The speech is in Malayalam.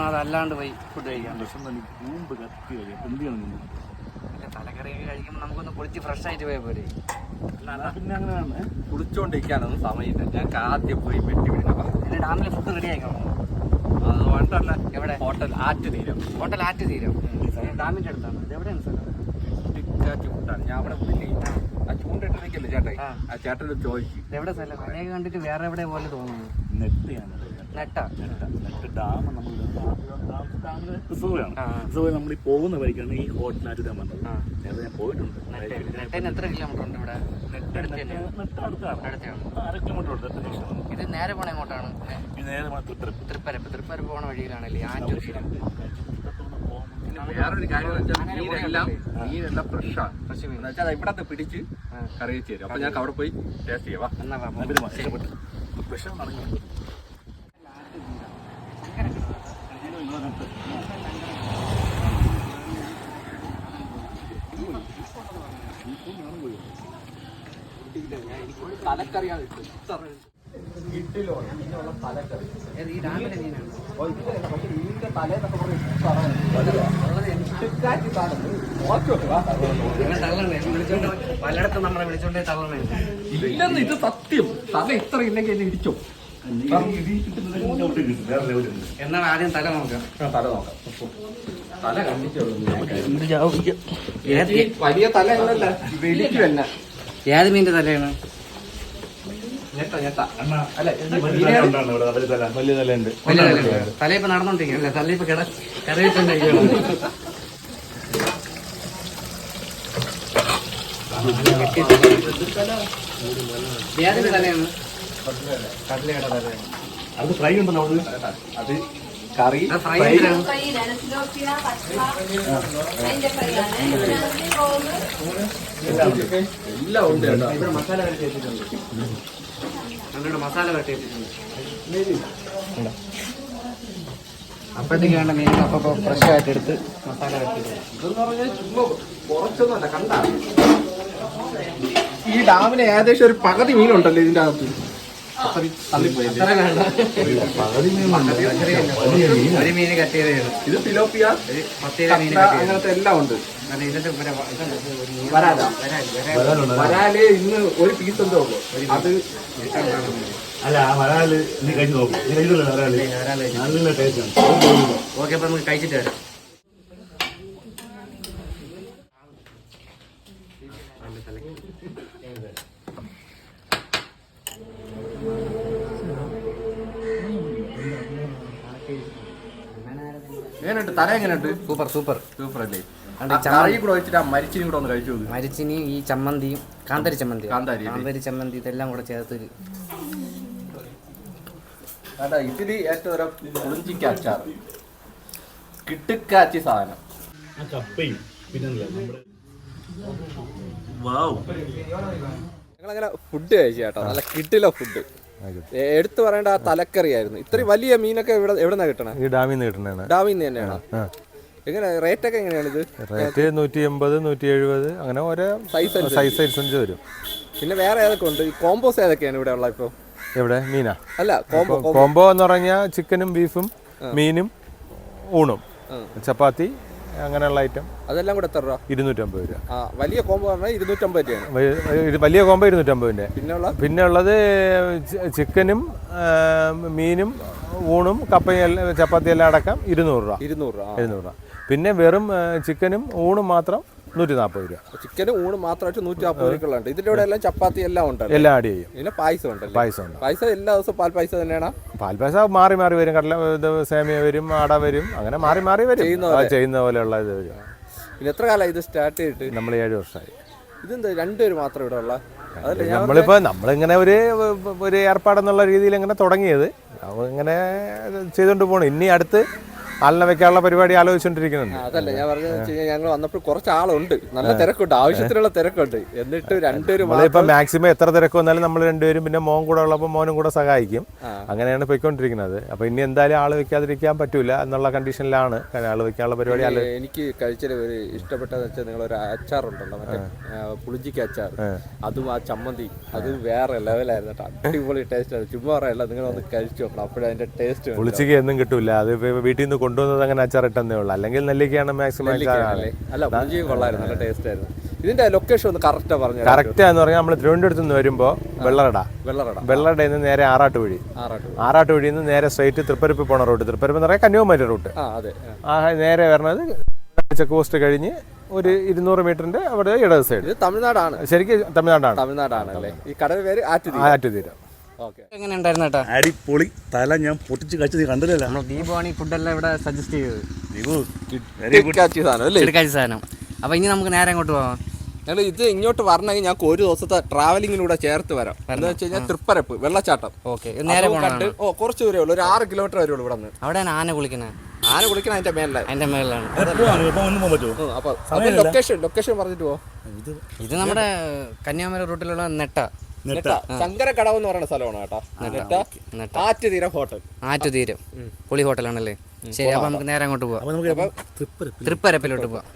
കഴിക്കണോ അതല്ലാണ്ട് പോയി ഫുഡ് കഴിക്കാം വിഷം തന്നെ കൂമ്പ് കത്തി കഴിയും. എന്ത് ചെയ്യണം അല്ല തലക്കറി കഴിക്കുമ്പോൾ നമുക്കൊന്ന് കുളിച്ച് ഫ്രഷ് ആയിട്ട് പോയാൽ പോരെ. പിന്നെ അങ്ങനെയാണ്. കുളിച്ചോണ്ടിരിക്കാനൊന്നും സമയമില്ല. ഞാൻ ആദ്യം പോയി വെട്ടി വിടുന്ന പിന്നെ ഡാമിൽ ഫുഡ് റെഡി ആയിക്കണം? അത് വേണ്ടല്ല. എവിടെ? ഹോട്ടൽ ആറ്റ് തീരം. ഹോട്ടൽ ആറ്റ് തീരം. ഡാമിന്റെ അടുത്താണ്. ഇത് എവിടെയാണ് സ്ഥലം? കൂട്ടാണ്. ഞാൻ അവിടെ പോയില്ലേ? ആ. ചൂണ്ടിട്ട് നിൽക്കല്ലേ ചേട്ടാ ആ. ചേട്ടനോട് ചോദിച്ചു. എവിടെ സ്ഥലം? കണ്ടിട്ട് വേറെ എവിടെ പോലെ തോന്നുന്നു. നെറ്റ് നെട്ടാ നെട്ട നെട്ട്. ഡാം നമ്മൾ റിസർവാണ്. റിസർവ് നമ്മൾ ഈ പോകുന്ന വഴിക്കാണ് ഈ ഹോട്ടലായിട്ട് ഡാം വന്നത്. ആ. നേരത്തെ ഞാൻ പോയിട്ടുണ്ട്. എത്ര കിലോമീറ്റർ ഉണ്ട് ഇവിടെ അര കിലോമീറ്റർ ഉണ്ട് ഇത് നേരെ പോണ എങ്ങോട്ടാണ്? ഇത് നേരെ തൃപ്പരപ്പ് തൃപ്പരപ്പ് പോണ വഴിയിലാണല്ലേ? ആറ്റൂർ തീരം പിന്നെ വേറൊരു കാര്യം എന്ന് വെച്ചാൽ അങ്ങനെ മീനെല്ലാം കൂടെ മീനെല്ലാം ഫ്രഷാണ് ഫ്രഷ് മീൻ വെച്ചാൽ ഇവിടത്തെ പിടിച്ച്. കറി വെച്ച് തരും. അപ്പൊ ഞങ്ങൾക്ക് അവിടെ പോയി ടേസ്റ്റ് ചെയ്യാം. പലയിടത്തും നമ്മളെ വിളിച്ചോണ്ടേ തള്ളണേ ഇല്ലെന്ന് ഇത് സത്യം. തല ഇത്ര ഇല്ലെങ്കിൽ എന്നെ ഇടിച്ചോ. എന്നാണ് ആദ്യം തല നോക്കാം. തല നോക്കാം. തല ഈ വലിയ തല വെടിക്കും എന്നെ ഏത് മീനിന്റെ തലയാണ്? ഞെട്ട ഞെട്ട. അണ്ണാ അല്ല വലിയ തല ഉണ്ടാണ് ഇവിടെ വലിയ തല. തല ഉണ്ട് വലിയ തലയാണ് തല. ഇപ്പൊ നടന്നോണ്ടിരിക്കുകയല്ലേ തല ഇപ്പൊ കിട കറിയിട്ടുണ്ടായിരിക്കണം ഏതിന്റെ തലയാണ്? കടലയുടെ അത് ഫ്രൈ ഉണ്ടല്ലോ നമ്മൾ അത് കറി. ഫ്രൈ എല്ലാം ഉണ്ട്. ഇവിടെ മസാല വരട്ടി വെച്ചിട്ടുണ്ട്. മസാല വരട്ടി വെച്ചിട്ടുണ്ട്. അപ്പോഴത്തേക്ക് വേണ്ട മീൻ അപ്പൊ ഫ്രഷ് ആയിട്ട് എടുത്ത് മസാല വരട്ടി ഇതെന്ന് പറഞ്ഞാൽ ചുമ്മാ കുറച്ചൊന്നുമല്ല കണ്ട. ഈ ഡാമിന് ഏകദേശം ഒരു പകുതി മീനുണ്ടല്ലോ ഇതിന്റെ അകത്ത്. ഒരു മീൻ കട്ട് ചെയ്തതാണ് ഇത് ഫിലോപ്പിയ ഒരു മീൻ അങ്ങനത്തെ എല്ലാം ഉണ്ട്. വരാലാ? ഇന്ന് ഒരു പീസ് എന്തോ ഉള്ളു. അത് അല്ല വരാൽ നീ കഴിച്ചു നോക്കും. നീ കഴിച്ചില്ല വരാൽ. നല്ല ടേസ്റ്റ് ഓക്കെ അപ്പൊ നമുക്ക് കഴിച്ചിട്ട് വരാം. തല എങ്ങനെയുണ്ട്? Super super. സൂപ്പർ അല്ലേ? അണ്ട് ആ ചമ്മ- കറി കൂടെ വെച്ചിട്ട് ആ മരിച്ചിനും കൂടെ ഒന്ന് കഴിച്ചു മരിച്ചിനി ഈ ചമ്മന്തിയും കാന്തരി ചമ്മന്തി. കാന്താരി ചമ്മന്തി ഇതെല്ലാം കൂടെ ചേർത്ത്. ഇതിൽ ഏറ്റവും ഒരു പുളിഞ്ചിക്ക അച്ചാർ കിട്ടുക്കാച്ചി സാധനം. ആ കപ്പയും പിന്നെ ഞങ്ങളങ്ങനെ ഫുഡ് കഴിച്ചു കേട്ടോ. നല്ല കിട്ടില്ല ഫുഡ് എടുത്തു പറയേണ്ട ആ തലക്കറിയായിരുന്നു. ഇത്രയും വലിയ മീനൊക്കെ എവിടെ എവിടെന്നാ കിട്ടണേ? ഈ ഡാമിൽ നിന്ന് കിട്ടുന്നതാണ്. ഡാമിൽ നിന്ന് തന്നെയാണ്? എങ്ങനെ റേറ്റ് ഒക്കെ എങ്ങനെയാണ് ഇത്? റേറ്റ് നൂറ്റി എൺപത് നൂറ്റി എഴുപത് അങ്ങനെ ഓരോ സൈസ് സൈസ് അനുസരിച്ച് വരും. പിന്നെ വേറെ ഏതൊക്കെ ഉണ്ട്? ഈ കോമ്പോസ് ഏതൊക്കെയാണ് ഇവിടെ ഉള്ള ഇപ്പോൾ എവിടെ? മീനാ? അല്ല കോംബോ കോംബോ എന്ന് പറഞ്ഞാൽ ചിക്കനും ബീഫും മീനും ഊണും. ചപ്പാത്തി അങ്ങനെയുള്ള ഐറ്റം അതെല്ലാം കൂടെ എത്ര രൂപ? ഇരുന്നൂറ്റമ്പത് രൂപ. ആ വലിയ കോംബോ പറഞ്ഞാൽ ഇരുന്നൂറ്റമ്പത് രൂപയാണ്. ഇത് വലിയ കോംബോ ഇരുന്നൂറ്റമ്പതിന്റെ. പിന്നെയുള്ള പിന്നെ ഉള്ളത് ചിക്കനും മീനും ഊണും കപ്പയും എല്ലാം ചപ്പാത്തി എല്ലാം അടക്കം ഇരുന്നൂറ് രൂപ. ഇരുന്നൂറ് രൂപ ഇരുന്നൂറ് രൂപ. പിന്നെ വെറും ചിക്കനും ഊണും മാത്രം നൂറ്റി നാൽപ്പത് രൂപ ചിക്കനും ഊണ് മാത്രമായിട്ട് നൂറ്റി നാൽപ്പത് രൂപയ്ക്കുള്ളുണ്ട് ഇതിന്റെ കൂടെ എല്ലാം ചപ്പാത്തി എല്ലാം ഉണ്ട് എല്ലാം ആഡ് ചെയ്യും. പിന്നെ പായസം ഉണ്ട് പായസം ഉണ്ട്. പായസം എല്ലാ ദിവസവും പാൽ പായസം തന്നെയാണ്? പാൽ പായസം മാറി മാറി വരും. കടല ഇത് സേമിയ വരും അട വരും. അങ്ങനെ മാറി മാറി വരും. ചെയ്യുന്ന പോലെയുള്ള ഇത് വരും. പിന്നെ എത്ര കാലമായി ഇത് സ്റ്റാർട്ട് ചെയ്തിട്ട്? നമ്മൾ ഏഴ് വർഷമായി. ഇതെന്താ രണ്ടുപേര് മാത്രം ഇവിടെ ഉള്ള? നമ്മളിപ്പോൾ നമ്മളിങ്ങനെ ഒരു ഒരു ഏർപ്പാടെന്നുള്ള രീതിയിൽ ഇങ്ങനെ തുടങ്ങിയത്. ഇങ്ങനെ ചെയ്തുകൊണ്ട് പോകണം ഇനി അടുത്ത് ആളിനെ വെക്കാനുള്ള പരിപാടി ആലോചിച്ചുകൊണ്ടിരിക്കുന്നുണ്ട് അതല്ല ഞാൻ പറഞ്ഞത് ഞങ്ങൾ വന്നപ്പോൾ കുറച്ച് ആളുണ്ട് നല്ല തിരക്കുണ്ട് ആവശ്യത്തിനുള്ള തിരക്കുണ്ട്. എന്നിട്ട് രണ്ടുപേരും ഇപ്പൊ മാക്സിമം എത്ര തിരക്ക് വന്നാലും നമ്മൾ രണ്ടുപേരും പിന്നെ മോൻ കൂടെ ഉള്ളപ്പോൾ മോനും കൂടെ സഹായിക്കും. അങ്ങനെയാണ് പോയിക്കൊണ്ടിരിക്കുന്നത്. അപ്പൊ ഇനി എന്തായാലും ആൾ വെക്കാതിരിക്കാൻ പറ്റൂല എന്നുള്ള കണ്ടീഷനിലാണ് ആൾ വെക്കാനുള്ള പരിപാടി എനിക്ക് കഴിച്ചത് ഒരു ഇഷ്ടപ്പെട്ടതെന്ന് വെച്ചാൽ നിങ്ങളൊരു അച്ചാർ ഉണ്ടല്ലോ മറ്റേ പുളിഞ്ചിക്ക് പുളിഞ്ചിക്ക അച്ചാർ അതും ആ ചമ്മന്തി. അത് വേറെ ലെവലായിരുന്നു കേട്ടോ അടിപൊളി ടേസ്റ്റ് ആണ്. ചുമ്മാ പറയല്ല നിങ്ങൾ ഒന്ന് കഴിച്ചു നോക്കണം. അപ്പോഴതിന്റെ ടേസ്റ്റ് പുളിച്ചിക്ക് എന്നും കിട്ടൂല. അത് വീട്ടിൽ നിന്ന് കൊണ്ടുവന്നത് അങ്ങനെ അച്ചാറിട്ടെന്നേ ഉള്ളൂ. അല്ലെങ്കിൽ നെല്ലിക്കയാണ് മാക്സിമം? അല്ല കൊള്ളായിരുന്നു നല്ല ടേസ്റ്റ് ആയിരുന്നു. ഇതിന്റെ ലൊക്കേഷൻ ഒന്ന് കറക്റ്റാ പറഞ്ഞു കറക്റ്റ് എന്ന് പറഞ്ഞാൽ നമ്മൾ തിരുവനന്തപുരത്ത് നിന്ന് വരുമ്പോൾ വെള്ളറട. വെള്ളറട. വെള്ളറടയിൽ നിന്ന് നേരെ ആറാട്ട് വഴി ആറാട്ട് വഴി നിന്ന് നേരെ സ്ട്രൈറ്റ് തൃപ്പരപ്പ് പോണ റൂട്ട് തൃപ്പരപ്പ് എന്ന് പറയാൻ കന്യാകുമാരി റൂട്ട് ആ നേരെ വരണത് ചെക്ക് പോസ്റ്റ് കഴിഞ്ഞ് ഒരു ഇരുന്നൂറ് മീറ്ററിന്റെ അവിടെ ഇടത് സൈഡ് തമിഴ്നാടാണ്. ശരിക്കും തമിഴ്നാടാണ്. തമിഴ്നാടാണ് അല്ലേ? ഈ കടൽ പേര് ആറ്റുതീ ആറ്റുതീരം. എങ്ങനെ ഉണ്ടായിരുന്നു കേട്ടോ അടിപൊളി. തല ഞാൻ പൊട്ടിച്ച് കഴിച്ച് നീ കണ്ടില്ലല്ലോ? നമ്മൾ ദീപമാണ് ഈ ഫുഡെല്ലാം ഇവിടെ സജസ്റ്റ് ചെയ്തത്. ദീപു വെരി ഗുഡ് കാച്ചി സാധനം അല്ലേ? എടുക്കാച്ച സാധനം. അപ്പൊ ഇനി നമുക്ക് നേരെ അങ്ങോട്ട് പോവാം. ഞങ്ങൾ ഇത് ഇങ്ങോട്ട് വരണമെങ്കിൽ ഞങ്ങൾക്ക് ഒരു ദിവസത്തെ ട്രാവലിങ്ങിലൂടെ ചേർത്ത് വരാം. എന്താ വെച്ച് കഴിഞ്ഞാൽ തൃപ്പരപ്പ് വെള്ളച്ചാട്ടം. ഓക്കെ നേരെ കണ്ട് ഓ കുറച്ച് ദൂരേ ഉള്ളൂ ഒരു ആറ് കിലോമീറ്റർ വരെ ഉള്ളൂ ഇവിടെ നിന്ന് അവിടെയാണ് ആന കുളിക്കുന്നത് ആന കുളിക്കണം അതിന്റെ മേലെ അതിന്റെ മേലാണ് അപ്പൊ ലൊക്കേഷൻ ലൊക്കേഷൻ പറഞ്ഞിട്ട് പോ. ഇത് നമ്മുടെ കന്യാകുമാരി റൂട്ടിലുള്ള നെട്ട. ശങ്കരക്കടവ് എന്ന് പറയുന്ന സ്ഥലമാണ് കേട്ടോ. ആറ്റുതീര ഹോട്ടൽ. ആറ്റുതീരം പുളി ഹോട്ടലാണല്ലേ? ശരി അപ്പൊ നമുക്ക് നേരെ അങ്ങോട്ട് പോവാം. തൃപ്പരപ്പിലോട്ട് പോവാം.